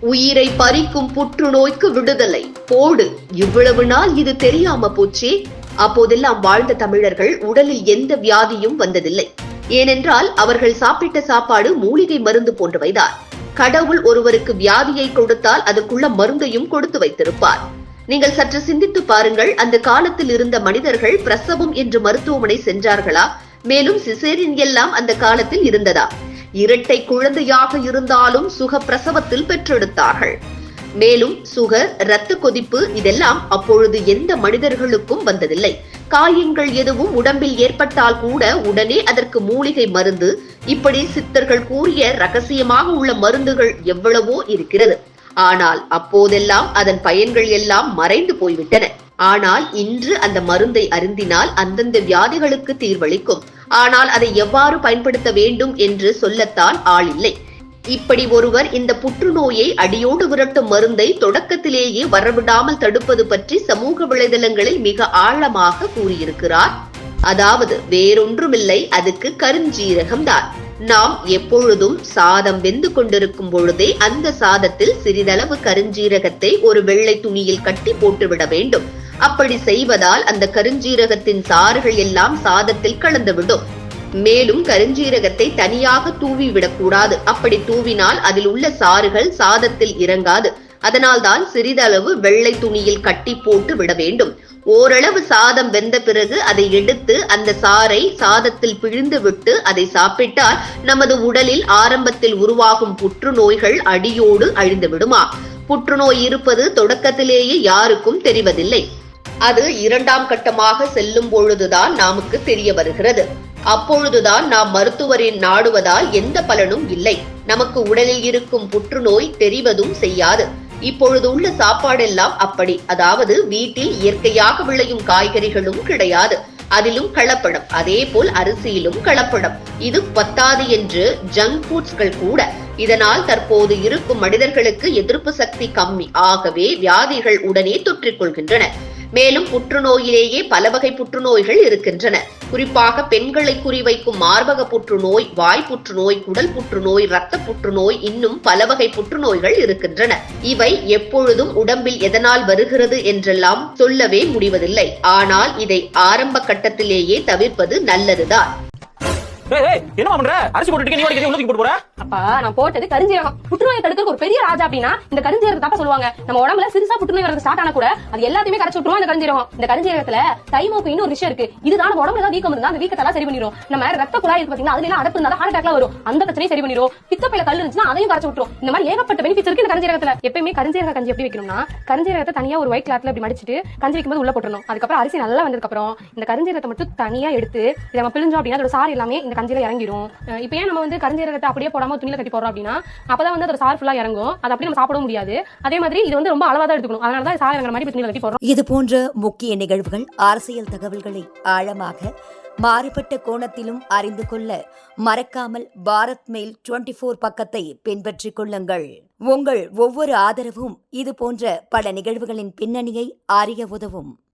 உயிரை பறிக்கும் புற்றுநோய்க்கு விடுதலை. போடு. இவ்வளவு நாள் இது தெரியாம போச்சே. அப்போதெல்லாம் வாழ்ந்த தமிழர்கள் உடலில் எந்த வியாதியும் வந்ததில்லை. ஏனென்றால் அவர்கள் சாப்பிட்ட சாப்பாடு மூலிகை மருந்து போன்றவைதான். கடவுள் ஒருவருக்கு வியாதியை கொடுத்தால் அதுக்குள்ள மருந்தையும் கொடுத்து வைத்திருப்பார். நீங்கள் சற்று சிந்தித்து பாருங்கள் அந்த காலத்தில் இருந்த மனிதர்கள் பிரசவம் என்று மருத்துவமனை சென்றார்களா? மேலும் சிசேரின் எல்லாம் அந்த காலத்தில் இருந்ததா? இரட்டை குழந்தையாக இருந்தாலும் சுக பிரசவத்தில் பெற்றெடுத்தார்கள். மேலும் சுகர் இரத்த கொதிப்பு இதெல்லாம் அப்பொழுது எந்த மனிதர்களுக்கும் வந்ததில்லை. காயங்கள் எதுவும் உடம்பில் ஏற்பட்டால் கூட உடனே அதற்கு மூலிகை மருந்து இப்படி சித்தர்கள் கூறிய ரகசியமாக உள்ள மருந்துகள் எவ்வளவோ இருக்கிறது. ஆனால் அப்போதெல்லாம் அதன் பயன்கள் எல்லாம் மறைந்து போய்விட்டன. ஆனால் இன்று அந்த மருந்தை அருந்தினால் அந்தந்த வியாதிகளுக்கு தீர்வளிக்கும். ஆனால் அதை எவ்வாறு பயன்படுத்த வேண்டும் என்று சொல்லத்தான் ஆள் இல்லை இப்படி ஒருவர் இந்த புற்றுநோயை அடியோடு விரட்டும் மருந்தை தொடக்கத்திலேயே வரவிடாமல் தடுப்பது பற்றி சமூக வலைதளங்களில் மிக ஆழமாக கூறியிருக்கிறார். அதாவது வேறொன்றுமில்லை அதுக்கு கருஞ்சீரகம்தான். நாம் எப்பொழுதும் சாதம் வெந்து கொண்டிருக்கும் பொழுதே அந்த சாதத்தில் சிறிதளவு கருஞ்சீரகத்தை ஒரு வெள்ளை துணியில் கட்டி போட்டுவிட வேண்டும். அப்படி செய்வதால் அந்த கருஞ்சீரகத்தின் சாறுகள் எல்லாம் சாதத்தில் கலந்துவிடும். மேலும் கருஞ்சீரகத்தை தனியாக தூவி விடக்கூடாது அப்படி தூவினால் அதில் உள்ள சாறுகள் சாதத்தில் இறங்காது. அதனால்தான் சிறிதளவு வெள்ளை துணியில் கட்டி போட்டு விட வேண்டும். ஓரளவு சாதம் வெந்த பிறகு அதை எடுத்து அந்த சாறை சாதத்தில் பிழிந்து விட்டு அதை சாப்பிட்டால் நமது உடலில் ஆரம்பத்தில் உருவாகும் புற்றுநோய்கள் அடியோடு அழிந்து விடுமா புற்றுநோய் இருப்பது தொடக்கத்திலேயே யாருக்கும் தெரிவதில்லை. அது இரண்டாம் கட்டமாக செல்லும் பொழுதுதான் நமக்கு தெரிய வருகிறது. அப்பொழுதுதான் நாம் மருத்துவரின் நாடுவதால் எந்த பலனும் இல்லை. நமக்கு உடலில் இருக்கும் புற்றுநோய் தெரிவதும் செய்யாது. இப்பொழுது உள்ள சாப்பாடெல்லாம் அப்படி. அதாவது வீட்டில் இயற்கையாக விளையும் காய்கறிகளும் கிடையாது. அதிலும் கலப்படம். அதே போல் அரிசியிலும் கலப்படம். இது பத்தாது என்று ஜங்க் ஃபுட்ஸ்கள் கூட. இதனால் தற்போது இருக்கும் மனிதர்களுக்கு எதிர்ப்பு சக்தி கம்மி. ஆகவே வியாதிகள் உடனே தொற்றிக் கொள்கின்றன. மேலும் புற்றுநோயிலேயே பல வகை புற்றுநோய்கள் இருக்கின்றன. குறிப்பாக பெண்களை குறிவைக்கும் மார்பக புற்றுநோய் வாய் புற்றுநோய் குடல் புற்றுநோய் இரத்த புற்றுநோய் இன்னும் பல வகை புற்றுநோய்கள் இருக்கின்றன. இவை எப்பொழுதும் உடம்பில் எதனால் வருகிறது என்றெல்லாம் சொல்லவே முடிவதில்லை. ஆனால் இதை ஆரம்ப கட்டத்திலேயே தவிர்ப்பது நல்லதுதான். ஏய் பண்ற? அரிசி போட்டுட்டு நீ ஓடிக்கிறீங்க உள்ள போட்டு போற? அப்பா நான் போட்டது கருஞ்சீரகம். புற்றுநோயை தடுக்கிறதுக்கு ஒரு பெரிய ராஜா அப்படின்னா இந்த கருஞ்சீரகம் தாப்பா சொல்லுவாங்க. நம்ம உடம்புல சிறுசா புற்றுநோய் வரது ஸ்டார்ட் ஆனா கூட அது எல்லாத்தையுமே கரைச்சு விட்டுருவோம் அந்த கருஞ்சீரகம். இந்த கருஞ்சீரகத்துல தைமோக்கு இன்னொரு விஷயம் இருக்கு. இதுதான் நம்ம உடம்புல ஏதாவது வீக்கம் இருந்தா அந்த வீக்கத்தெல்லாம் சரி பண்ணிரும். நம்ம ரத்த குழாய் இருக்கு பாத்தீங்கன்னா அதுல எல்லாம் அடப்பு இருந்தா ஹார்ட் அட்டாக்லாம் வரும். அந்த பிரச்சனையும் சரி பண்ணிரும். பித்தப்பையில கல் இருந்துச்சுன்னா அதையும் கரைச்சு விட்டுரும். இந்த மாதிரி ஏகப்பட்ட பெனிஃபிட்ஸ் இருக்கு இந்த கருஞ்சீரகத்துல. எப்பயுமே கருஞ்சீரக கஞ்சி எப்படி வைக்கணும்னா கருஞ்சீரகத்தை தனியா ஒரு ஒயிட் கிளாத்ல இப்படி மடிச்சிட்டு கஞ்சி வைக்கும்போது உள்ள போட்டுறணும். அதுக்கப்புறம் அரிசி நல்லா வந்ததுக்கு அப்புறம் இந்த கருஞ்சீரகத்தை மட்டும் தனியா எடுத்து இதை நம்ம பிழிஞ்சோம் அப்படின்னா அதோட சாறு எல்லாமே இந்த கஞ்சியில இறங்கிடும். இப்போ ஏன் நம்ம வந்து கருஞ்சீரகத்தை அப்படியே போடாம துணியில கட்டி போறோம் அப்படின்னா அப்பதான் வந்து அதோட சார் ஃபுல்லா இறங்கும். அது அப்படியே நம்ம சாப்பிட முடியாது. அதே மாதிரி இது வந்து ரொம்ப அளவா தான் எடுத்துக்கணும். அதனால தான் சாறு இறங்குற மாதிரி துணியில கட்டி போறோம் இது போன்ற முக்கிய நிகழ்வுகள் அரசியல் தகவல்களை ஆழமாக மாறுபட்ட கோணத்திலும் அறிந்து கொள்ள மறக்காமல் பாரத் மெயில் டுவெண்ட்டி ஃபோர் பக்கத்தை பின்பற்றிக் கொள்ளுங்கள். உங்கள் ஒவ்வொரு ஆதரவும் இது போன்ற பல நிகழ்வுகளின் பின்னணியை அறிய உதவும்.